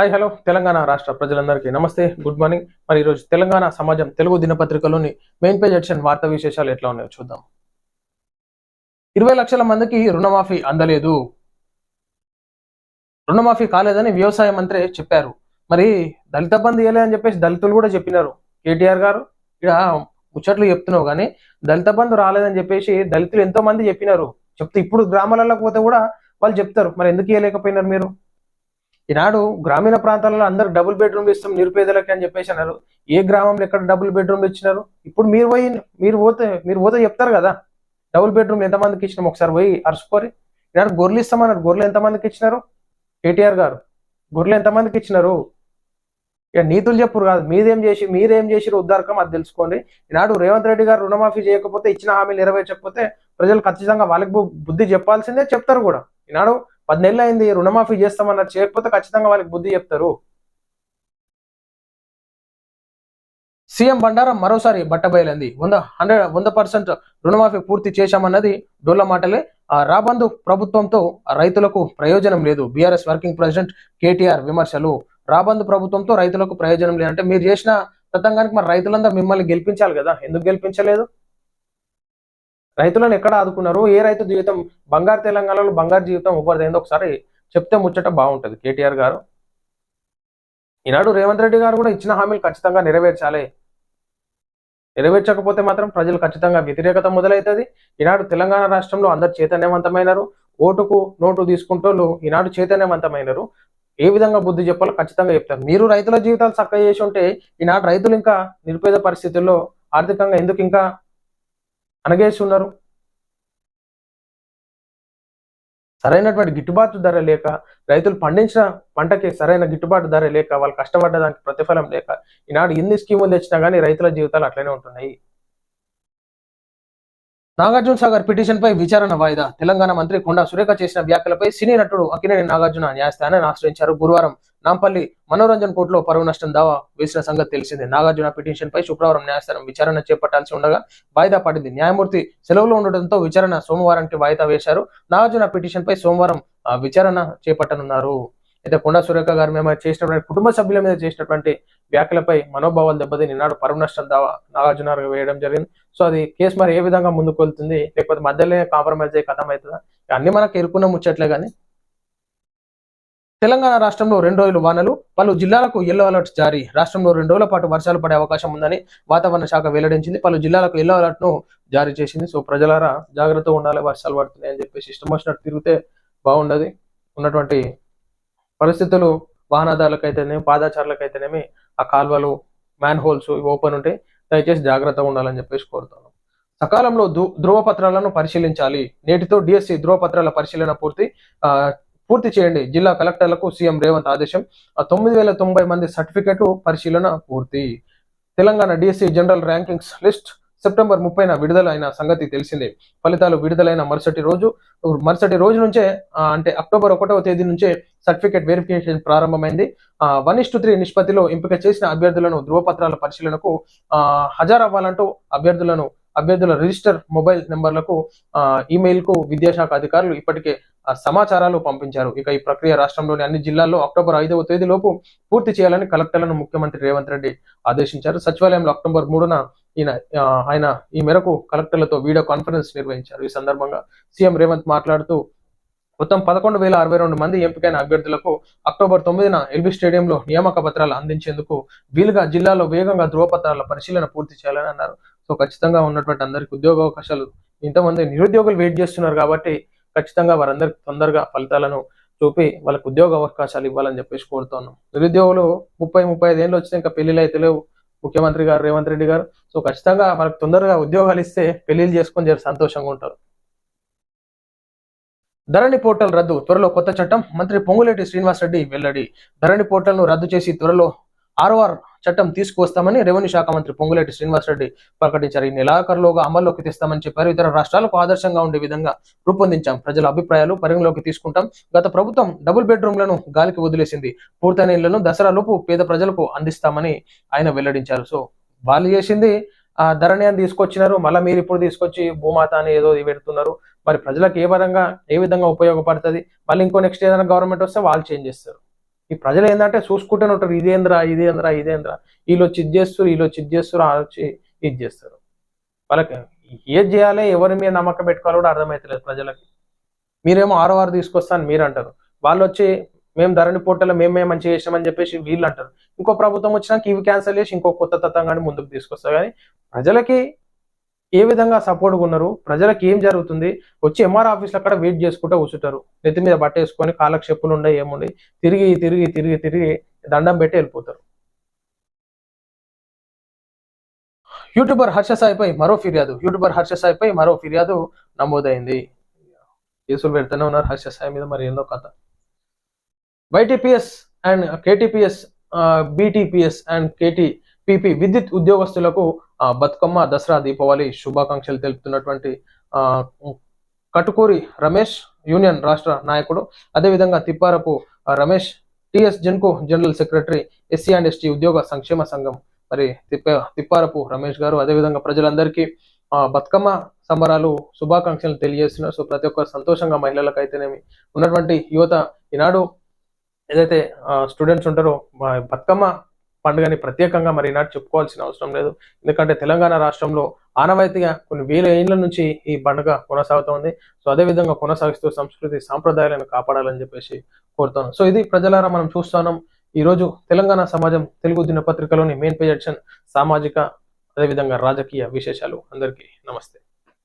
Hi hello Telangana రాష్ట్ర ప్రజలందరికీ నమస్తే. గుడ్ మార్నింగ్ మరి ఈరోజు తెలంగాణ సమాజం తెలుగు దినపత్రికలోని మెయిన్ పేజ్ ఎడిషన్ వార్తా విశేషాలు ఎట్లా ఉన్నాయో చూద్దాం. ఇరవై లక్షల మందికి రుణమాఫీ అందలేదు. రుణమాఫీ కాలేదని వ్యవసాయ మంత్రి చెప్పారు. మరి దళిత బంధు ఇవ్వలే అని చెప్పేసి దళితులు కూడా చెప్పినారు. కేటీఆర్ గారు ఇక్కడ ముచ్చట్లు చెప్తున్నావు కానీ దళిత బంధు రాలేదని చెప్పేసి దళితులు ఎంతో మంది చెప్పినారు. చెప్తే ఇప్పుడు గ్రామాలలో పోతే కూడా వాళ్ళు చెప్తారు. మరి ఎందుకు ఇవ్వలేకపోయినారు మీరు? ఈనాడు గ్రామీణ ప్రాంతాలలో అందరు డబుల్ బెడ్రూమ్ ఇస్తాం నిరుపేదలకి అని చెప్పేసి అన్నారు. ఏ గ్రామంలో ఎక్కడ డబుల్ బెడ్రూమ్ ఇచ్చినారు? ఇప్పుడు మీరు పోయి మీరు పోతే మీరు పోతే చెప్తారు కదా. డబుల్ బెడ్రూమ్ ఎంతమందికి ఇచ్చినాం? ఒకసారి పోయి అరుచుకోరి ఈనాడు గొర్రెలు ఇస్తామన్నారు. గొర్రెలు ఎంతమందికి ఇచ్చినారు? కేటీఆర్ గారు. గొర్రెలు ఎంతమందికి ఇచ్చినారు? ఇక నీతులు చెప్పురు కాదు. మీరేం చేసి మీరేం చేసిరు ఉద్దారకం అది తెలుసుకోండి. ఈనాడు రేవంత్ రెడ్డి గారు రుణమాఫీ చేయకపోతే ఇచ్చిన హామీలు నెరవేర్చకపోతే ప్రజలు ఖచ్చితంగా వాళ్ళకి బుద్ధి చెప్పాల్సిందే చెప్తారు కూడా. ఈనాడు పది నెలలు అయింది రుణమాఫీ చేస్తామన్నారు. చేయకపోతే ఖచ్చితంగా వాళ్ళకి బుద్ధి చెప్తారు. సీఎం బండారం మరోసారి బట్టబయలంది వంద హండ్రెడ్ వంద పర్సెంట్ రుణమాఫీ పూర్తి చేశామన్నది డోల్ల మాటలే. ఆ రాబందు ప్రభుత్వంతో రైతులకు ప్రయోజనం లేదు. బీఆర్ఎస్ వర్కింగ్ ప్రెసిడెంట్ కేటీఆర్ విమర్శలు. రాబందు ప్రభుత్వంతో రైతులకు ప్రయోజనం లేదు అంటే మీరు చేసిన తతంగానికి మరి రైతులందరూ మిమ్మల్ని గెలిపించాలి కదా? ఎందుకు గెలిపించలేదు? రైతులను ఎక్కడ ఆదుకున్నారు? ఏ రైతు జీవితం? బంగారు తెలంగాణలో బంగారు జీవితం ఇవ్వదు ఒకసారి చెప్తే ముచ్చట బాగుంటది. కేటీఆర్ గారు. ఈనాడు రేవంత్ రెడ్డి గారు కూడా ఇచ్చిన హామీలు ఖచ్చితంగా నెరవేర్చాలి. నెరవేర్చకపోతే మాత్రం ప్రజలు ఖచ్చితంగా వ్యతిరేకత మొదలవుతుంది ఈనాడు తెలంగాణ రాష్ట్రంలో అందరు చైతన్యవంతమైనరు. ఓటుకు నోటు తీసుకుంటూ ఈనాడు చైతన్యవంతమైనరు. ఏ విధంగా బుద్ధి చెప్పాలో ఖచ్చితంగా చెప్తారు. మీరు రైతుల జీవితాలు చక్కగా చేసి ఉంటే ఈనాడు రైతులు ఇంకా నిరుపేద పరిస్థితుల్లో ఆర్థికంగా ఎందుకు ఇంకా అనగేసి ఉన్నారు. సరైనటువంటి గిట్టుబాటు ధర లేక రైతులు పండించిన పంటకి సరైన గిట్టుబాటు ధర లేక వాళ్ళు కష్టపడ్డ దానికి ప్రతిఫలం లేక ఈనాడు ఎన్ని స్కీములు తెచ్చినా కానీ రైతుల జీవితాలు అట్లనే ఉంటున్నాయి. నాగార్జున సాగర్ పిటిషన్ పై విచారణ వాయిదా. తెలంగాణ మంత్రి కొండా సురేఖ చేసిన వ్యాఖ్యలపై సినీ నటుడు అక్కినేని నాగార్జున న్యాయస్థానాన్ని ఆశ్రయించారు. గురువారం నాంపల్లి మనోరంజన్ కోర్టులో పరువు నష్టం దావా వేసిన సంగతి తెలిసింది. నాగార్జున పిటిషన్ పై శుక్రవారం న్యాయస్థానం విచారణ చేపట్టాల్సి ఉండగా వాయిదా పడింది. న్యాయమూర్తి సెలవులో ఉండడంతో విచారణ సోమవారానికి వాయిదా వేశారు. నాగార్జున పిటిషన్ పై సోమవారం ఆ, విచారణ చేపట్టనున్నారు. అయితే కొండా సురేఖ గారు మేము చేసినటువంటి కుటుంబ సభ్యుల మీద చేసినటువంటి వ్యాఖ్యలపై మనోభావాలు దెబ్బతిని నాడు పరువు నష్టం దావా నాగార్జున వేయడం జరిగింది. సో అది కేసు మరి ఏ విధంగా ముందుకు వెళ్తుంది? లేకపోతే మధ్యలోనే కాంప్రమైజ్ అయ్యే కథం అవుతుందా అన్ని మనకు ఎరుకున్న ముచ్చట్లే కానీ తెలంగాణ రాష్ట్రంలో రెండు రోజులు వానలు పలు జిల్లాలకు ఎల్లో అలర్ట్ జారీ. రాష్ట్రంలో రెండు రోజుల పాటు వర్షాలు పడే అవకాశం ఉందని వాతావరణ శాఖ వెల్లడించింది. పలు జిల్లాలకు ఎల్లో అలర్ట్ను జారీ చేసింది. సో ప్రజలారా జాగ్రత్తగా ఉండాలి. వర్షాలు పడుతున్నాయి అని చెప్పేసి ఇష్టం వచ్చినట్టు తిరిగితే బాగుండదు. ఉన్నటువంటి పరిస్థితులు వాహనదారులకైతేనేమి పాదాచారులకైతేనేమి ఆ కాల్వలు మ్యాన్ హోల్స్ ఇవి ఓపెన్ ఉంటాయి దయచేసి జాగ్రత్తగా ఉండాలని చెప్పేసి కోరుతాను సకాలంలో ధృ- ధృవపత్రాలను పరిశీలించాలి. నేటితో డిఎస్సి ధృవపత్రాల పరిశీలన పూర్తి. ఆ, పూర్తి చేయండి. జిల్లా కలెక్టర్లకు సీఎం రేవంత్ ఆదేశం. ఆ, తొమ్మిది వేల తొంభై మంది సర్టిఫికెట్ పరిశీలన పూర్తి. Telangana DSC general rankings list September ముప్పైన విడుదలైన సంగతి తెలిసిందే. ఫలితాలు విడుదలైన మరుసటి రోజు మరుసటి రోజు నుంచే అంటే అక్టోబర్ ఒకటవ తేదీ నుంచే సర్టిఫికేట్ వెరిఫికేషన్ ప్రారంభమైంది. వన్ ఇస్ టు త్రీ నిష్పత్తిలో ఎంపిక చేసిన అభ్యర్థులను ధృవపత్రాల పరిశీలనకు ఆ, హాజరవ్వాలంటూ అభ్యర్థులను అభ్యర్థుల రిజిస్టర్ మొబైల్ నెంబర్లకు ఆ, ఈమెయిల్కు విద్యాశాఖ అధికారులు ఇప్పటికే సమాచారాలు పంపించారు. ఇక ఈ ప్రక్రియ రాష్ట్రంలోని అన్ని జిల్లాల్లో అక్టోబర్ ఐదవ తేదీలోపు పూర్తి చేయాలని కలెక్టర్లను ముఖ్యమంత్రి రేవంత్ రెడ్డి ఆదేశించారు. సచివాలయంలో అక్టోబర్ మూడున ఈయన ఆయన ఈ మేరకు కలెక్టర్లతో వీడియో కాన్ఫరెన్స్ నిర్వహించారు. ఈ సందర్భంగా సీఎం రేవంత్ మాట్లాడుతూ మొత్తం పదకొండు వేల అరవై రెండు మంది ఎంపికైన అభ్యర్థులకు అక్టోబర్ తొమ్మిదిన ఎల్బీ స్టేడియంలో నియామక పత్రాలు అందించేందుకు వీలుగా జిల్లాలో వేగంగా ధృవపత్రాల పరిశీలన పూర్తి చేయాలని అన్నారు. సో ఖచ్చితంగా ఉన్నటువంటి అందరికి ఉద్యోగ అవకాశాలు ఇంతమంది నిరుద్యోగులు వెయిట్ చేస్తున్నారు కాబట్టి ఖచ్చితంగా వారందరికి తొందరగా ఫలితాలను చూపి వాళ్ళకు ఉద్యోగ అవకాశాలు ఇవ్వాలని చెప్పేసి కోరుతున్నాం. నిరుద్యోగులు ముప్పై ముప్పై ఐదు ఏళ్ళు ఇంకా పెళ్ళిళ్ళు అయితే లేవు. ముఖ్యమంత్రి గారు రేవంత్ రెడ్డి గారు. సో ఖచ్చితంగా వాళ్ళకి తొందరగా ఉద్యోగాలు ఇస్తే పెళ్ళిళ్ళు చేసుకొని జర సంతోషంగా ఉంటారు. ధరణి పోర్టల్ రద్దు త్వరలో కొత్త చట్టం. మంత్రి పొంగులేటి శ్రీనివాసరెడ్డి వెల్లడి. ధరణి పోర్టల్ను రద్దు చేసి త్వరలో ఆర్ఓఆర్ చట్టం తీసుకువస్తామని రెవెన్యూ శాఖ మంత్రి పొంగులేటి శ్రీనివాసరెడ్డి ప్రకటించారు. ఈ నెలాఖరులోగా అమల్లోకి తెస్తామని చెప్పారు. ఇతర రాష్ట్రాలకు ఆదర్శంగా ఉండే విధంగా రూపొందించాం. ప్రజల అభిప్రాయాలు పరిగణలోకి తీసుకుంటాం. గత ప్రభుత్వం డబుల్ బెడ్రూమ్లను గాలికి వదిలేసింది. పూర్తయిన ఇళ్ళను దసరాలోపు పేద ప్రజలకు అందిస్తామని ఆయన వెల్లడించారు. సో వాళ్ళు చేసింది ఆ ధరణి అని తీసుకొచ్చినారు. మళ్ళీ మీరు ఇప్పుడు తీసుకొచ్చి భూమాత అని ఏదో పెడుతున్నారు. మరి ప్రజలకు ఏ విధంగా ఏ విధంగా ఉపయోగపడుతుంది? మళ్ళీ ఇంకో నెక్స్ట్ ఏదైనా గవర్నమెంట్ వస్తే వాళ్ళు చేంజ్ చేస్తారు. ఈ ప్రజలు ఏంటంటే చూసుకుంటూనే ఉంటారు. ఇదేంద్రా ఇదేంద్రా ఇదేంద్రా. వీళ్ళు వచ్చి ఇది చేస్తారు వీళ్ళు వచ్చి ఇది చేస్తారు వాళ్ళు వచ్చి ఇది చేస్తారు. వాళ్ళకి ఏది చేయాలి ఎవరి మీద నమ్మకం పెట్టుకోవాలో కూడా అర్థమవుతలేదు ప్రజలకి. మీరేమో ఆరో ఆరు తీసుకొస్తాను మీరు అంటారు వాళ్ళు వచ్చి మేము ధరణి పోర్టల్ మేమే మంచిగా చేసామని చెప్పేసి వీళ్ళు అంటారు ఇంకో ప్రభుత్వం వచ్చినాక ఇవి క్యాన్సిల్ చేసి ఇంకో కొత్త తత్వంగాన్ని ముందుకు తీసుకొస్తారు కానీ ప్రజలకి ఏ విధంగా సపోర్ట్గా ఉన్నారు? ప్రజలకు ఏం జరుగుతుంది? వచ్చి ఎంఆర్ ఆఫీస్లో అక్కడ వెయిట్ చేసుకుంటూ కూర్చుంటారు. నెత్తి మీద బట్టేసుకొని కాలక్షేపులు ఉండవు ఉండే తిరిగి తిరిగి తిరిగి తిరిగి దండం పెట్టి వెళ్ళిపోతారు. యూట్యూబర్ హర్ష సాయిపై మరో ఫిర్యాదు. యూట్యూబర్ హర్ష సాయిపై మరో ఫిర్యాదు నమోదైంది. కేసులు పెడుతూనే ఉన్నారు హర్ష సాయి మీద మరి ఏందో కథ. YTPS and KTPS BTPS and KT PP విద్యుత్ ఉద్యోగస్తులకు బతుకమ్మ దసరా దీపావళి శుభాకాంక్షలు తెలుపుతున్నటువంటి ఆ, కటుకూరి రమేష్ యూనియన్ రాష్ట్ర నాయకుడు. అదేవిధంగా Tipparapu Ramesh TS Genco general secretary SC and ST ఉద్యోగ సంక్షేమ సంఘం. మరి తిప్ప తిప్పారపు రమేష్ గారు అదేవిధంగా ప్రజలందరికీ ఆ, బతుకమ్మ సంబరాలు శుభాకాంక్షలు తెలియజేస్తున్నారు సో ప్రతి ఒక్కరు సంతోషంగా మహిళలకు అయితేనేమి ఉన్నటువంటి యువత ఈనాడు ఏదైతే స్టూడెంట్స్ ఉంటారో బతుకమ్మ పండుగని ప్రత్యేకంగా మరి ఈనాడు చెప్పుకోవాల్సిన అవసరం లేదు. ఎందుకంటే తెలంగాణ రాష్ట్రంలో ఆనవాయితీగా కొన్ని వేల ఏళ్ళ నుంచి ఈ పండుగ కొనసాగుతూ ఉంది. సో అదే విధంగా కొనసాగిస్తూ సంస్కృతి సాంప్రదాయాలను కాపాడాలని చెప్పేసి కోరుతాను సో ఇది ప్రజలారా మనం చూస్తున్నాం. ఈ రోజు తెలంగాణ సమాజం తెలుగు దినపత్రికలోని మెయిన్ పేజ్ ఎడిషన్ సామాజిక అదేవిధంగా రాజకీయ విశేషాలు. అందరికీ నమస్తే.